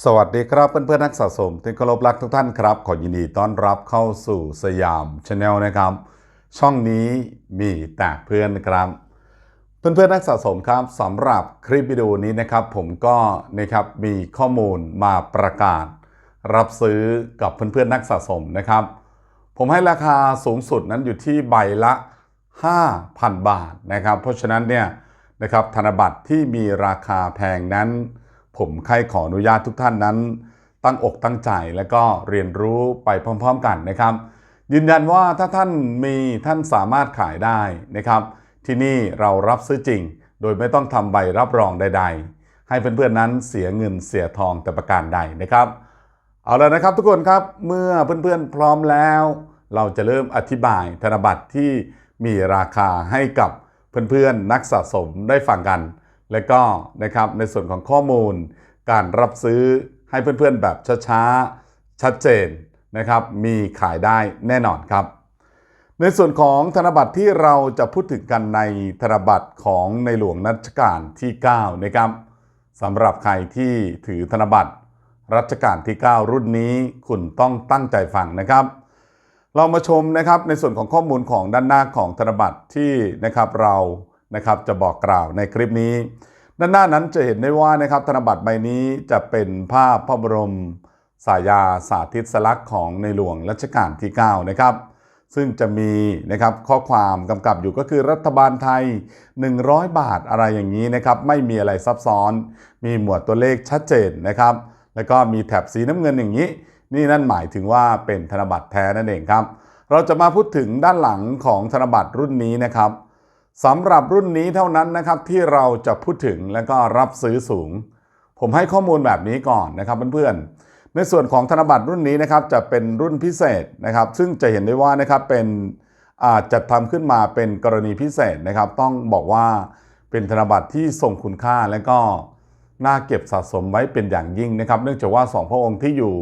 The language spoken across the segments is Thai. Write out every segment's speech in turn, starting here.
สวัสดีครับเพื่อนๆนักสะสมที่เคารพรักทุกท่านครับ ขอยินดีต้อนรับเข้าสู่สยามชาแนลนะครับ ช่องนี้มีแต่เพื่อนครับ เพื่อนๆนักสะสมครับสำหรับคลิปวิดีโอนี้นะครับ ผมก็นะครับมีข้อมูลมาประกาศ รับซื้อกับเพื่อนๆนักสะสมนะครับ ผมให้ราคาสูงสุดนั้นอยู่ที่ใบละ 5,000 บาทนะครับ เพราะฉะนั้นเนี่ยนะครับธนบัตรที่มีราคาแพงนั้น ผมใครขออนุญาตทุกท่านนั้น ตั้งอกตั้งใจและก็เรียนรู้ไปพร้อม ๆ กันนะครับ ยืนยันว่าถ้าท่านมีท่านสามารถขายได้นะครับ ที่นี่เรารับซื้อจริง โดยไม่ต้องทำใบรับรองใด ๆ ให้เพื่อนๆนั้นเสียเงินเสียทองแต่ประการใดนะครับ เอาล้วนะครับทุกคนครับเมื่อเพื่อนๆพร้อมแล้ว เราจะเริ่มอธิบายธนบัตรที่มีราคาให้กับเพื่อนๆนักสะสมได้ฟังกัน และก็นะครับในส่วนของข้อมูล การรับซื้อให้เพื่อนๆแบบช้าๆ ชัดเจนนะครับมีขายได้แน่นอนครับ ในส่วนของธนบัตรที่เราจะพูดถึงกันในธนบัตรของในหลวงรัชกาลที่ 9 นะครับสำหรับใครที่ถือธนบัตรรัชกาลที่ 9 รุ่นนี้คุณต้องตั้งใจฟังนะครับ เรามาชมนะครับในส่วนของข้อมูลของด้านหน้าของธนบัตรที่นะครับเรา นะครับจะบอกกล่าวในคลิปนี้ ด้านหน้านั้นจะเห็นได้ว่านะครับธนบัตรใบนี้จะเป็นภาพพระบรมสายาสาธิตสลักษณ์ของในหลวงรัชกาลที่9นะครับซึ่งจะมีนะครับข้อความกำกับอยู่ก็คือรัฐบาลไทย 100 บาทอะไรอย่างนี้นะครับไม่มีอะไรซับซ้อน มีหมวดตัวเลขชัดเจนนะครับ แล้วก็มีแถบสีน้ำเงินอย่างนี้ นี่นั่นหมายถึงว่าเป็นธนบัตรแท้นั่นเองครับ เราจะมาพูดถึงด้านหลังของธนบัตรรุ่นนี้นะครับ สำหรับรุ่นนี้เท่านั้นนะครับที่เราจะพูดถึงและก็รับซื้อสูง ผมให้ข้อมูลแบบนี้ก่อนนะครับเพื่อนๆในส่วนของธนบัตรรุ่นนี้นะครับจะเป็นรุ่นพิเศษนะครับ ซึ่งจะเห็นได้ว่านะครับเป็นอาจจัดทำขึ้นมาเป็นกรณีพิเศษนะครับ ต้องบอกว่าเป็นธนบัตรที่ทรงคุณค่าและก็น่าเก็บสะสมไว้เป็นอย่างยิ่งนะครับ เนื่องจากว่าสองพระองค์ที่อยู่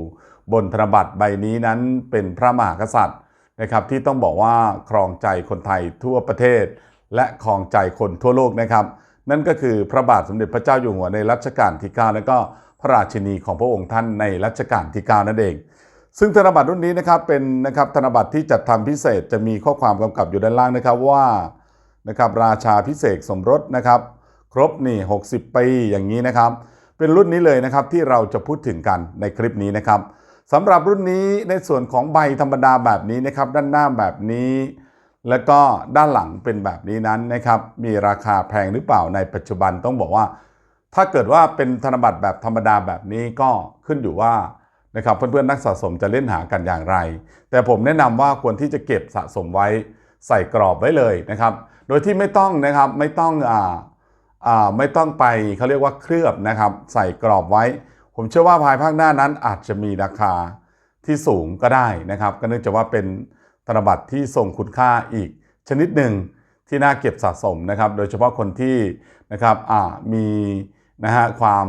บนธนบัตรใบนี้นั้นเป็นพระมหากษัตริย์นะครับ ที่ต้องบอกว่าครองใจคนไทยทั่วประเทศ และครองใจคนทั่วโลกนะครับ นั่นก็คือพระบาทสมเด็จพระเจ้าอยู่หัวในรัชกาลที่ 9 และก็พระราชินีของพระองค์ท่านในรัชกาลที่ 9 นั่นเอง ซึ่งธนบัตรรุ่นนี้นะครับเป็นนะครับธนบัตรที่จัดทำพิเศษจะมีข้อความกำกับอยู่ด้านล่างนะครับว่านะครับราชาพิเศษสมรสนะครับครบนี่ 60 ปีอย่างนี้นะครับ เป็นรุ่นนี้เลยนะครับที่เราจะพูดถึงกันในคลิปนี้นะครับสำหรับรุ่นนี้ในส่วนของใบธรรมดาแบบนี้นะครับ ด้านหน้าแบบนี้ แล้วก็ด้านหลังเป็นแบบนี้นั้นนะครับมีราคาแพงหรือเปล่าในปัจจุบันต้องบอกว่า ถ้าเกิดว่าเป็นธนบัตรแบบธรรมดาแบบนี้ก็ขึ้นอยู่ว่านะครับเพื่อนๆนักสะสมจะเล่นหากันอย่างไร แต่ผมแนะนำว่าควรที่จะเก็บสะสมไว้ใส่กรอบไว้เลยนะครับ โดยที่ไม่ต้องนะครับไม่ต้องอ่าอ่าไม่ต้องไปเขาเรียกว่าเคลือบนะครับ ใส่กรอบไว้ ผมเชื่อว่าภายภาคหน้านั้นอาจจะมีราคาที่สูงก็ได้นะครับ ก็เนื่องจากว่าเป็น นบัตรที่ทรงคุณค่าอีกชนิดหนึ่งที่น่าเก็บสะสมนะครับ โดยเฉพาะคนที่นะครับมีนะฮะความ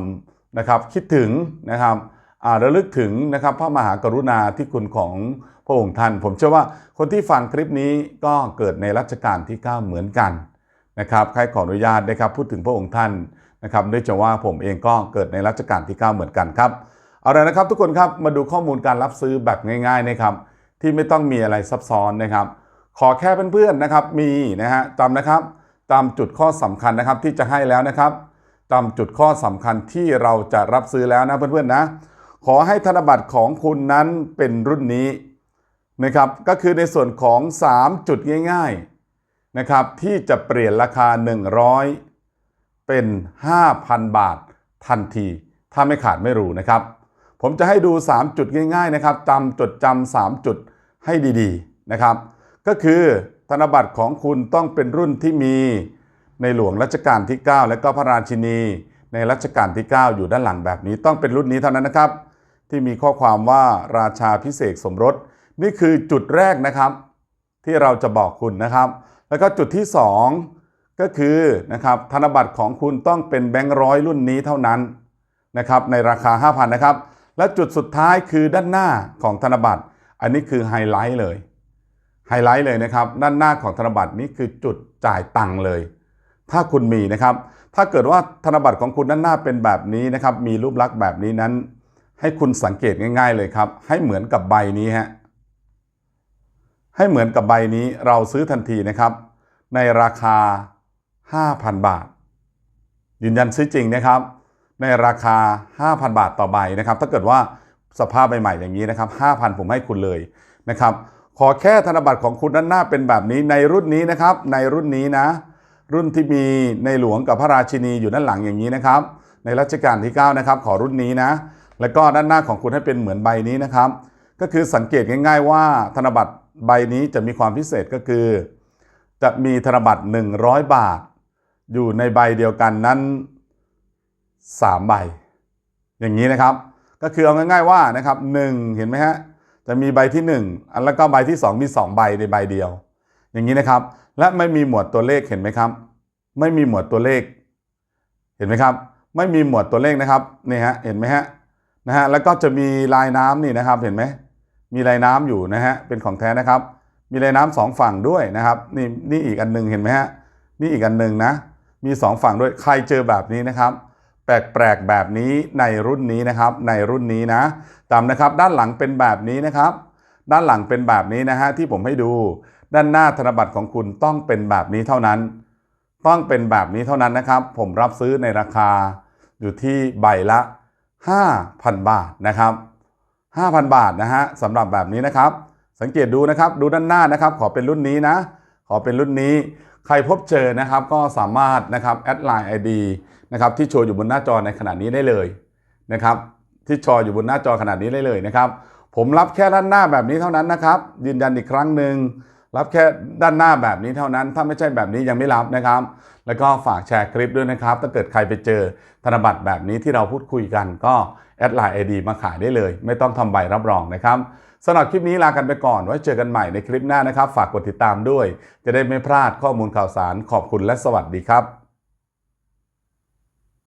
นะครับคิดถึงนะครับระลึกถึงนะครับพระมหากรุณาธิคุณของพระองค์ท่าน ผมเชื่อว่าคนที่ฟังคลิปนี้ก็เกิดในรัชกาลที่ 9 เหมือนกันนะครับใครขออนุญาตนะครับพูดถึงพระองค์ท่านนะครับเนื่องจากว่าผมเองก็เกิดในรัชกาลที่ 9 เหมือนกันครับเอาละนะครับทุกคนครับมาดูข้อมูลการรับซื้อแบบง่ายๆนะครับ ที่ไม่ต้องมีอะไรซับซ้อนนะครับ ขอแค่เพื่อนๆนะครับมีนะฮะจำนะครับ ตามจุดข้อสำคัญนะครับที่จะให้แล้วนะครับ ตามจุดข้อสำคัญที่เราจะรับซื้อแล้วนะเพื่อนๆนะ ขอให้ธนบัตรของคุณนั้นเป็นรุ่นนี้นะครับก็คือในส่วนของ 3 จุดง่ายๆนะครับที่จะเปลี่ยนราคา 100 เป็น 5,000 บาททันที ถ้าไม่ขาดไม่รู้นะครับ ผมจะให้ดู 3 จุดง่ายๆนะครับจำจดจำ3จุด ให้ดีๆนะครับ ก็คือธนบัตรของคุณต้องเป็นรุ่นที่มีในหลวงรัชกาลที่ 9 และก็พระราชินี ในรัชกาลที่ 9 อยู่ด้านหลังแบบนี้ ต้องเป็นรุ่นนี้เท่านั้นนะครับ ที่มีข้อความว่าราชาพิเศษสมรส นี่คือจุดแรกนะครับ ที่เราจะบอกคุณนะครับ แล้วก็จุดที่ 2 ก็คือนะครับธนบัตรของคุณต้องเป็นแบงค์ร้อยรุ่นนี้เท่านั้นนะครับในราคา 5,000นะครับและจุดสุดท้ายคือด้านหน้าของธนบัตร อันนี้คือไฮไลท์เลยไฮไลท์เลยนะครับด้านหน้าของธนบัตรนี้คือจุดจ่ายตังค์เลย ถ้าคุณมีนะครับ ถ้าเกิดว่าธนบัตรของคุณด้านหน้าเป็นแบบนี้นะครับ มีรูปลักษณ์แบบนี้นั้น ให้คุณสังเกตง่าย ๆ เลยครับ ให้เหมือนกับใบนี้ฮะให้เหมือนกับใบนี้เราซื้อทันทีนะครับ ในราคา 5,000 บาท ยืนยันซื้อจริงนะครับ ในราคา 5,000 บาทต่อใบนะครับ ถ้าเกิดว่า สภาพใหม่ๆอย่างนี้นะครับ5,000 ผมให้คุณเลยนะครับขอแค่ธนบัตรของคุณด้านหน้าเป็นแบบนี้ในรุ่นนี้นะครับ ในรุ่นนี้นะ รุ่นที่มีในหลวงกับพระราชินีอยู่ด้านหลังอย่างนี้นะครับ ในรัชกาลที่9นะครับขอรุ่นนี้นะ แล้วก็ด้านหน้าของคุณให้เป็นเหมือนใบนี้นะครับ ก็คือสังเกตง่าย ๆ ว่าธนบัตรใบนี้จะมีความพิเศษก็คือ จะมีธนบัตร 100 บาท อยู่ในใบเดียวกันนั้น 3 ใบ อย่างนี้นะครับ ก็คือเอาง่ายๆว่านะครับ1เห็นไหมฮะจะมีใบที่1อันแล้วก็ใบที่ 2 มี 2 ใบในใบเดียว อย่างนี้นะครับ และไม่มีหมวดตัวเลขเห็นไหมครับ ไม่มีหมวดตัวเลข เห็นไหมครับ ไม่มีหมวดตัวเลขนะครับนี่ฮะเห็นไหมฮะนะฮะแล้วก็จะมีลายน้ำนี่นะครับเห็นไหมมีลายน้ำอยู่นะฮะเป็นของแท้นะครับ มีลายน้ำสองฝั่งด้วยนะครับ นี่นี่อีกอันหนึงเห็นไหมฮะนี่อีกอันหนึ่งนะ มีสองฝั่งด้วยใครเจอแบบนี้นะครับ แปลกๆแบบนี้ในรุ่นนี้นะครับ ในรุ่นนี้นะจำนะครับ ด้านหลังเป็นแบบนี้นะครับ ด้านหลังเป็นแบบนี้นะฮะที่ผมให้ดู ด้านหน้าธนบัตรของคุณต้องเป็นแบบนี้เท่านั้น ต้องเป็นแบบนี้เท่านั้นนะครับ ผมรับซื้อในราคาอยู่ที่ใบละ 5,000 บาทนะครับ 5,000 บาทนะฮะสำหรับแบบนี้นะครับ สังเกตดูนะครับ ดูด้านหน้านะครับ ขอเป็นรุ่นนี้นะ ขอเป็นรุ่นนี้ ใครพบเจอนะครับ ก็สามารถนะครับแอดไลน์ ID นะครับที่โชว์อยู่บนหน้าจอในขณะนี้ได้เลยนะครับที่โชว์อยู่บนหน้าจอขนาดนี้ได้เลยนะครับ ผมรับแค่ด้านหน้าแบบนี้เท่านั้นนะครับ ยืนยันอีกครั้งหนึ่งรับแค่ด้านหน้าแบบนี้เท่านั้น ถ้าไม่ใช่แบบนี้ยังไม่รับนะครับ แล้วก็ฝากแชร์คลิปด้วยนะครับ ถ้าเกิดใครไปเจอธนบัตรแบบนี้ที่เราพูดคุยกันก็แอดไลน์ ID มาขายได้เลย ไม่ต้องทำใบรับรองนะครับสำหรับคลิปนี้ลากันไปก่อน ไว้เจอกันใหม่ในคลิปหน้านะครับ ฝากกดติดตามด้วย จะได้ไม่พลาดข้อมูลข่าวสารขอบคุณและสวัสดีครับ